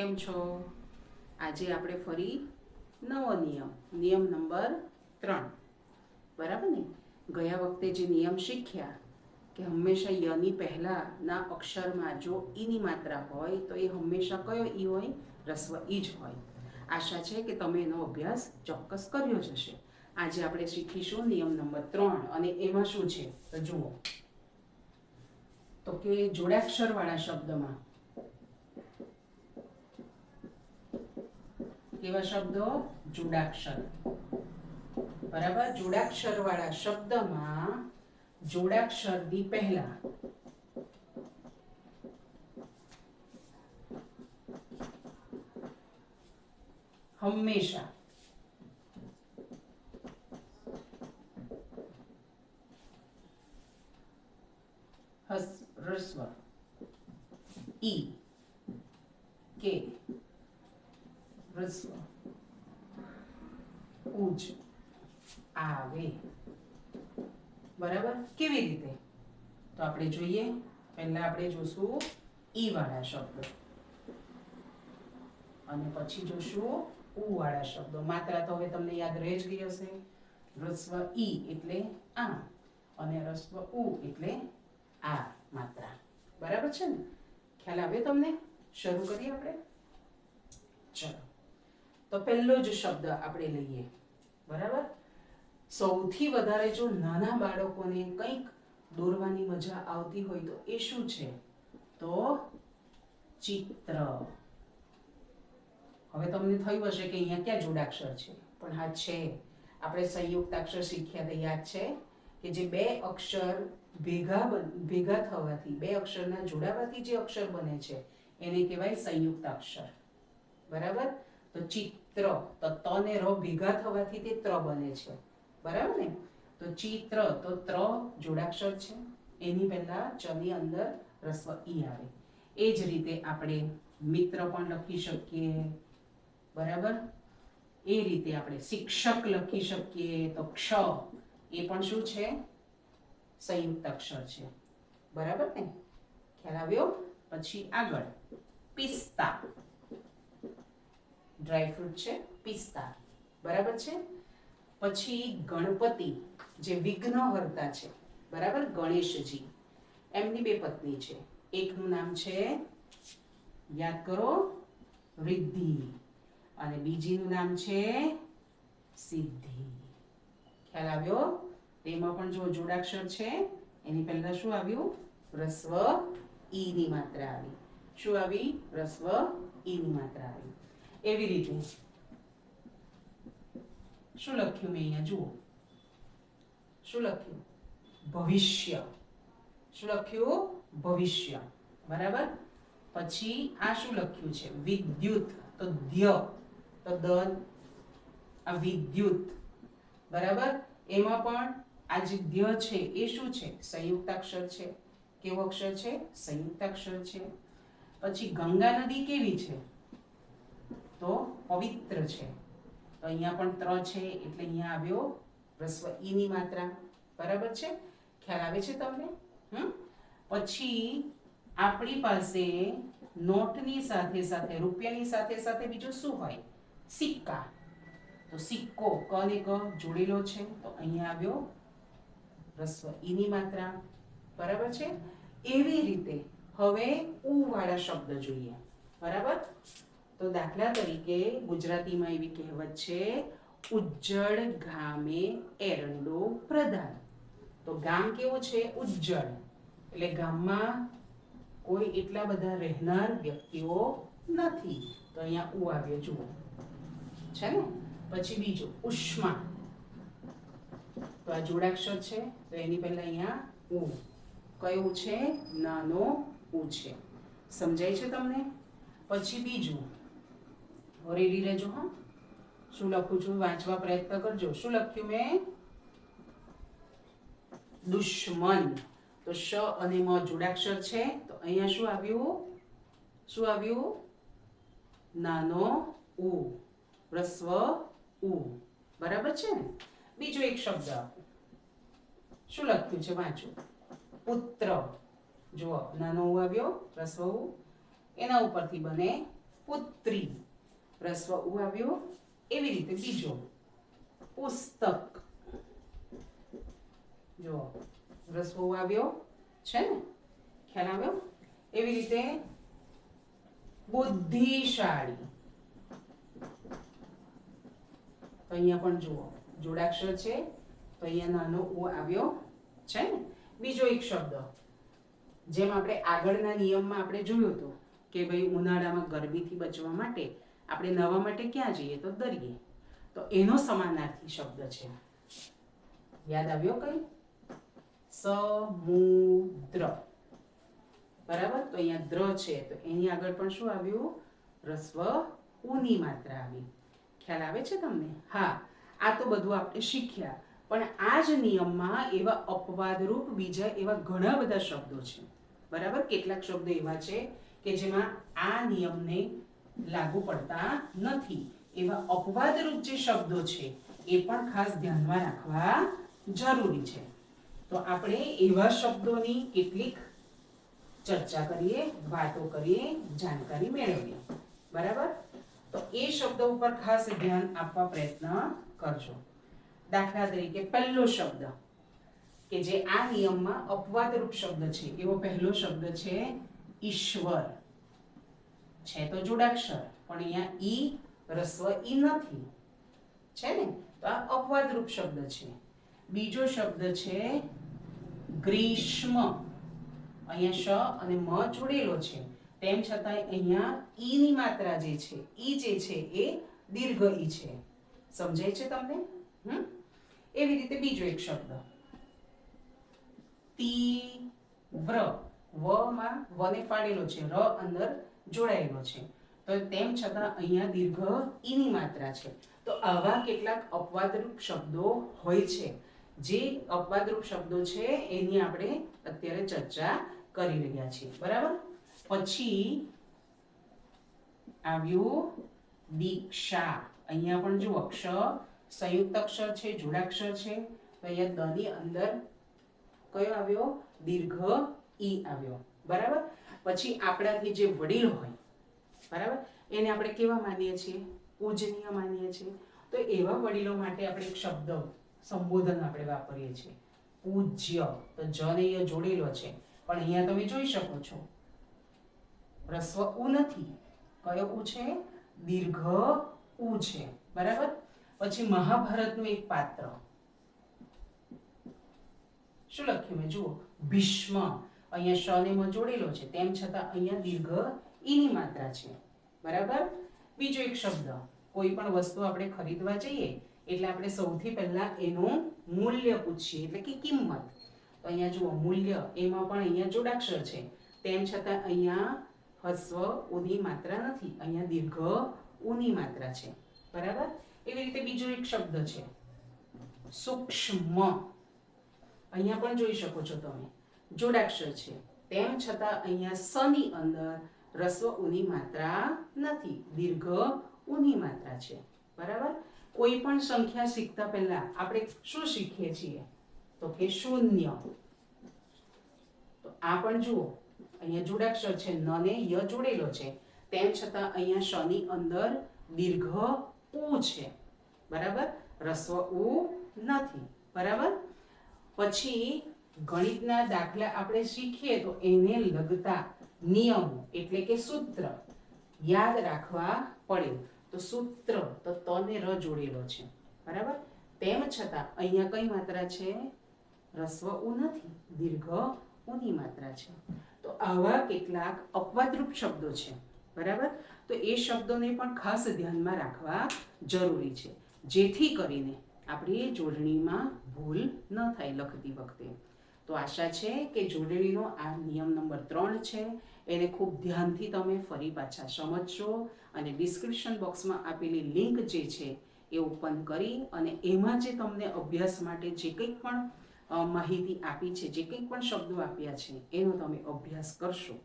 કેમ છો? આજે આપણે ફરી નવો નિયમ નિયમ નંબર ત્રણ. બરાબર ને? ગયા વખતે જે નિયમ શીખ્યા કે હંમેશા યની પહેલાંના અક્ષરમાં જો ઈની માત્રા હોય તો એ હંમેશા કયો ઈ હોય? રસ્વ ઈ જ હોય. આશા છે કે તમે એનો અભ્યાસ ચોક્કસ કર્યો જ હશે. આજે આપણે શીખીશું નિયમ નંબર ત્રણ અને એમાં શું છે? તો જુઓ. તો કે જોડાક્ષરવાળા શબ્દમાં કેવા શબ્દો? જોડાક્ષર. બરાબર? જોડાક્ષર વાળા શબ્દમાં જોડાક્ષર દી પહેલા. હંમેશા. હસ, રસ્વ. ઈ. કે. રસ્વ ઉજ આવે બરાબર કેવી રીતે તો આપણે જોઈએ પહેલા આપણે જોશું ઈ વાળા શબ્દો અને પછી જોશું ઉ વાળા શબ્દો માત્રા તો હવે તમને યાદ રહી જ ગઈ હશે રસ્વ ઈ એટલે આ અને રસ્વ ઉ એટલે આ માત્રા બરાબર છે ને ખ્યાલ આવ્યો તમને શરૂ કરીએ આપણે ચલો તો પહેલો જ શબ્દ આપણે લઈએ. બરાબર? સૌથી વધારે જો નાના બાળકોને કંઈક દોરવાની મજા આવતી હોય તો એ શું છે? તો ચિત્ર. હવે તમને થયું હશે કે અહીંયા ક્યાં જોડાક્ષર છે. પણ હા, છે. આપણે સંયુક્તાક્ષર શીખ્યા તો યાદ છે કે જે બે અક્ષર ભેગા ભેગા થવાથી, બે અક્ષરના જોડાવાથી જે અક્ષર બને છે, એને કહેવાય સંયુક્તાક્ષર. બરાબર? તો ચિત્ર, તો ત ને ર ભેગા થવાથી તે ત્ર બને છે. બરાબર ને? તો ચિત્ર, તો ત્ર જોડાક્ષર છે. એની પહેલા ચ ની અંદર રસ્વ ઈ આવે. એ જ રીતે આપણે મિત્ર પણ લખી શકીએ. બરાબર? એ રીતે આપણે શિક્ષક લખી શકીએ. તો ક્ષ, એ પણ શું છે? સંયુક્ત અક્ષર છે. બરાબર ને? ખ્યાલ આવ્યો? પછી આગળ. પિસ્તા. ડ્રાયફ્રૂટ છે, પિસ્તા. બરાબર છે? પછી ગણપતિ, જે વિઘ્નહર્તા છે. બરાબર? ગણેશજી. એમની બે પત્ની છે. એકનું નામ છે, યાદ કરો, રિદ્ધિ. અને બીજીનું નામ છે, સિદ્ધિ. ખ્યાલ આવ્યો? તેમાં પણ જો જોડાક્ષર છે, એની પહેલા શું આવ્યું? રસ્વ ઈની માત્રા આવી. શું આવી? રસ્વ ઈની માત્રા આવી. એવી રીતે શું લખ્યું મેં અહીંયા? જુઓ. શું લખ્યું? ભવિષ્ય. શું લખ્યું? ભવિષ્ય. બરાબર? પછી આ શું લખ્યું છે? વિદ્યુત. તો ધ્ય. તો દ આ વિદ્યુત. બરાબર? એમાં પણ આ જે ધ્ય છે એ શું છે? સંયુક્તાક્ષર છે. કેવો અક્ષર છે? સંયુક્તાક્ષર છે. પછી ગંગા નદી કેવી છે? તો પવિત્ર છે. તો અહીંયા પણ ત્ર છે, એટલે અહીંયા આવ્યો રસ્વ ઈ ની માત્રા. બરાબર છે? ખ્યાલ આવે છે તમને? હમ? પછી આપણી પાસે નોટની સાથે સાથે, રૂપિયાની સાથે સાથે બીજું શું હોય? સિક્કા. તો સિક્કો ક ને ક જોડેલો છે. તો અહીંયા આવ્યો રસ્વ ઈ ની માત્રા. બરાબર છે? એવી રીતે હવે ઉ વાળા શબ્દ જોઈએ. બરાબર? તો દાખલા તરીકે ગુજરાતીમાં એવી કહેવત છે, ઉજ્જળ ગામે એરંડો પ્રધાન. તો ગામ કેવું છે? ઉજ્જળ. એટલે ગામમાં કોઈ એટલા બધા રહેનાર વ્યક્તિઓ નથી. તો અહીંયા ઉ આવ્યો જુઓ. છે ને? પછી બીજું, ઉષ્મા. તો આ જોડાક્ષર છે, તો એની પહેલા અહીંયા ઉ. કયું છે? નાનો ઉ છે. સમજાય છે તમને? પછી બીજું રેડી રહેજો, હા. શું લખું છું? વાંચવા પ્રયત્ન કરજો. શું લખ્યું મેં? દુશ્મન. તો શ અને મ જોડાક્ષર છે. તો અહીંયા શું આવ્યું? શું આવ્યું? નાનો ઉ. રસ્વ ઉ. બરાબર છે ને? બીજો એક શબ્દ શું લખ્યું છે? વાંચો. પુત્ર. જુઓ, નાનો ઉ આવ્યો, રસ્વ ઉ. એના ઉપરથી બને પુત્રી. રસ્વ ઉ આવ્યો એવી રીતે બીજો પુસ્તક. જો, રસ્વ ઉ આવ્યો છે ને? ખ્યાલ આવ્યો? એવી રીતે બુદ્ધિશાળી. તો અહીંયા પણ જુઓ, જોડાક્ષર છે. તો અહીંયા નાનો ઉ આવ્યો છે ને? બીજો એક શબ્દ, જેમ આપણે આગળના નિયમમાં આપણે જોયું હતું કે ભાઈ ઉનાળામાં ગરમીથી બચવા માટે આપણે નવા માટે ક્યાં જઈએ તો દરિયે. તો એનો સમાનાર્થી શબ્દ છે. યાદ આવ્યો કઈ? સમુદ્ર. બરાબર? તો અહીંયા દ્ર છે. તો એની આગળ પણ શું આવ્યું? રસ્વ ઉની માત્રા આવી. ખ્યાલ આવે છે તમને? હા. આ તો બધું આપણે શીખ્યા. પણ આ જ નિયમમાં એવા અપવાદરૂપ બીજા એવા ઘણા બધા શબ્દો છે. બરાબર? કેટલાક શબ્દો એવા છે કે જેમાં આ નિયમને લાગુ પડતા નથી. એવા અપવાદરૂપ જે શબ્દો છે, એ પણ ખાસ ધ્યાનમાં રાખવા જરૂરી છે. તો આપણે એવા શબ્દોની કેટલીક ચર્ચા કરીએ, વાતો કરીએ, જાણકારી મેળવીએ. બરાબર? તો એ શબ્દ ઉપર ખાસ ધ્યાન આપવા પ્રયત્ન કરજો. દાખલા તરીકે, પહેલો શબ્દ, કે જે આ નિયમમાં અપવાદરૂપ શબ્દ છે. એવો પહેલો શબ્દ છે, ઈશ્વર. છે તો જોડાક્ષર. પણ અહીંયા ઈ રસ્વ ઈ નથી. છે ને? તો આ અપવાદરૂપ શબ્દ છે. બીજો શબ્દ છે ગ્રીષ્મ. અહીંયા શ અને મ જોડેલો છે. તેમ છતાં અહીંયા ઈ ની માત્રા જે છે, ઈ જે છે એ દીર્ઘ ઈ છે. સમજાય છે તમને? હમ? એવી રીતે બીજો એક શબ્દ. તીવ્ર. વ માં વને ફાડેલો છે. ર અંદર જોડાયેલો છે. તો તેમ છતાં અહીંયા દીર્ઘ ઈની માત્રા છે. તો આવા કેટલાક અપવાદરૂપ શબ્દો હોય છે. જે અપવાદરૂપ શબ્દો છે, એની આપણે અત્યારે ચર્ચા કરી રહ્યા છીએ. બરાબર? પછી આવ્યું દીક્ષા. અહીંયા પણ જો અક્ષર સંયુક્ત અક્ષર છે જોડાક્ષર છે, તો અહીંયા દ ની અંદર કયો આવ્યો? દીર્ઘ ઈ આવ્યો. બરાબર? પછી આપણાથી જે વડીલ હોય, બરાબર? એને આપણે કેવા માનીએ છીએ? પૂજનીય માનીએ છીએ? તો એવા વડીલો માટે આપણે એક શબ્દ, સંબોધન આપણે વાપરીએ છીએ. પૂજ્ય, તો જને અહીંયા જોડેલો છે. પણ અહીંયા તમે જોઈ શકો છો, રસ્વ ઉ નથી. કયો ઉ છે? દીર્ઘ ઉ છે. બરાબર? પછી મહાભારતનું એક પાત્ર. શું લખ્યું મેં? જુઓ. ભીષ્મ. અહીંયા શ મ જોડેલો છે. તેમ છતાં અહીંયા દીર્ઘ ઈની માત્રા છે. બરાબર? બીજો એક શબ્દ. કોઈ પણ વસ્તુ આપણે ખરીદવા જઈએ, એટલે આપણે સૌથી પહેલા એનું મૂલ્ય પૂછીએ. એટલે કે કિંમત. તો અહીંયા જુઓ, મૂલ્ય એમાં પણ અહીંયા જોડાક્ષર છે. તેમ છતાં અહીંયા હસ્વ ઉની માત્રા નથી. અહીંયા દીર્ઘ ઉની માત્રા છે. બરાબર? એવી રીતે બીજો એક શબ્દ છે. સૂક્ષ્મ. અહીંયા પણ જોઈ શકો છો તમે. જોડાક્ષર છે. તેમ છતાં અહીંયા સ ની અંદર રસ્વ ઉની માત્રા નથી, દીર્ઘ ઉની માત્રા છે. બરાબર? કોઈ પણ સંખ્યા શીખતા પહેલા આપણે શું શીખીએ છીએ? તો કે શૂન્ય. તો આ પણ જુઓ. અહીંયા જોડાક્ષર છે ન ને ય જોડેલો છે. તેમ છતાં અહીંયા શ ની અંદર દીર્ઘ ઉ છે. બરાબર? રસ્વ ઉ નથી. બરાબર? પછી ગણિતના દાખલા આપણે શીખીએ તો એને લગતા નિયમો એટલે કે સૂત્ર યાદ રાખવા પડે. તો સૂત્ર તો તને ર જોડેલો છે. બરાબર? તેમ છતાં અહીંયા કઈ માત્રા છે? રસ્વ ઉ નથી, દીર્ઘ ઉની માત્રા છે. તો આવા કેટલાક અપવાદરૂપ શબ્દો છે. બરાબર? તો એ શબ્દોને પણ ખાસ ધ્યાનમાં રાખવા જરૂરી છે. જેથી કરીને આપણી જોડણીમાં ભૂલ ન થાય લખતી વખતે. તો આશા છે કે જોડણીનો આ નિયમ નંબર ત્રણ છે. એને ખૂબ ધ્યાનથી તમે ફરી પાછા સમજશો અને ડિસ્ક્રિપ્શન બોક્સમાં આપેલી લિંક જે છે એ ઓપન કરી અને એમાં જે તમને અભ્યાસ માટે જે કંઈક પણ માહિતી આપી છે, જે કંઈક પણ શબ્દો આપ્યા છે, એનો તમે અભ્યાસ કરશો.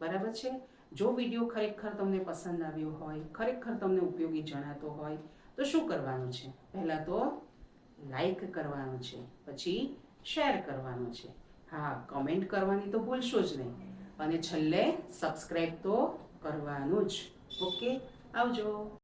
બરાબર છે? જો વીડિયો ખરેખર તમને પસંદ આવ્યો હોય, ખરેખર તમને ઉપયોગી જણાતો હોય, તો શું કરવાનું છે? પહેલાં તો લાઈક કરવાનું છે, પછી શેર કરવાનું છે. હા કમેન્ટ કરવાની તો ભૂલશો જ નહીં. અને છેલ્લે સબસ્ક્રાઈબ તો કરવાનું જ. ઓકે આવજો.